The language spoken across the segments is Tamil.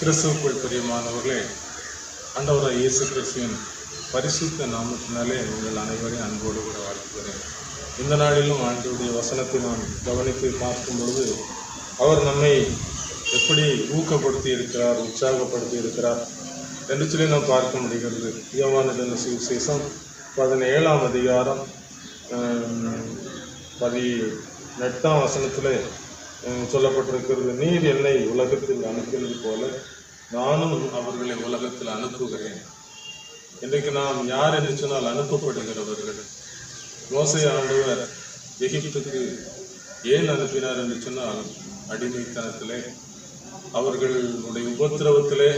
கிறிஸ்துவுக்குள் பிரியமானவர்களே ஆண்டவராக இயேசு கிறிஸ்துவின் பரிசுத்த நாமத்தினாலே உங்கள் அனைவரையும் அன்போடு கூட வாழ்த்துகிறேன். இந்த நாளிலும் ஆண்டுடைய வசனத்தை நான் கவனித்து பார்க்கும் பொழுது அவர் நம்மை எப்படி ஊக்கப்படுத்தி இருக்கிறார் உற்சாகப்படுத்தி இருக்கிறார் என்று சொல்லி நாம் பார்க்க முடிகிறது. யோவான சுவிசேஷம் பதினேழாம் அதிகாரம் பதி எட்டாம் வசனத்தில் சொல்லப்பட்டிருக்கிறது நீர் என்னை உலகத்தில் அனுப்பினது போல நானும் அவர்களை உலகத்தில் அனுப்புகிறேன். இன்றைக்கு நாம் யார் என்று சொன்னால் அனுப்பப்படுகிறவர்கள். மோசை ஆண்டவர் எகிப்துக்கு ஏன் அனுப்பினார் என்று சொன்னால் அடிமைத்தனத்திலே அவர்களுடைய உபத்திரவத்திலே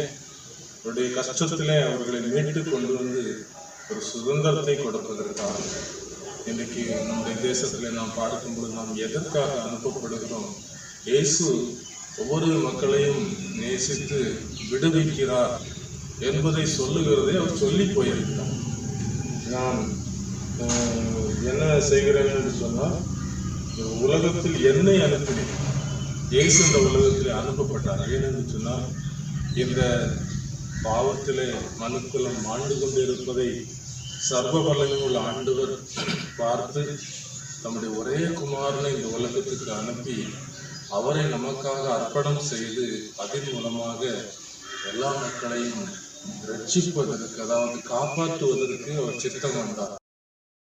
அவருடைய கஷ்டத்திலே அவர்களை மீட்டு கொண்டு வந்து ஒரு சுதந்திரத்தை கொடுப்பதற்காக. இன்றைக்கு நம்முடைய தேசத்தில் நாம் பார்க்கும்போது நாம் எதற்காக அனுப்பப்படுகிறோம்? இயேசு ஒவ்வொரு மக்களையும் நேசித்து விடுவிக்கிறார் என்பதை சொல்லுகிறதை அவர் சொல்லி போயிருக்கிறார். நான் என்ன செய்கிறேன் என்று சொன்னால் உலகத்தில் என்னை அனுப்பினேன் இயேசு இந்த உலகத்தில் அனுப்பப்பட்டார். ஏனென்று சொன்னால் இந்த பாவத்திலே மனுக்குலம் ஆண்டு கொண்டிருப்பதை சர்வ உள்ள ஆண்டவர் பார்த்து தம்முடைய ஒரே குமாரனை இந்த உலகத்துக்கு அனுப்பி அவரை நமக்காக அர்ப்பணம் செய்து அதன் மூலமாக எல்லா மக்களையும் ரட்சிப்பதற்கு அதாவது காப்பாற்றுவதற்கு அவர் சித்தம் வந்தார்.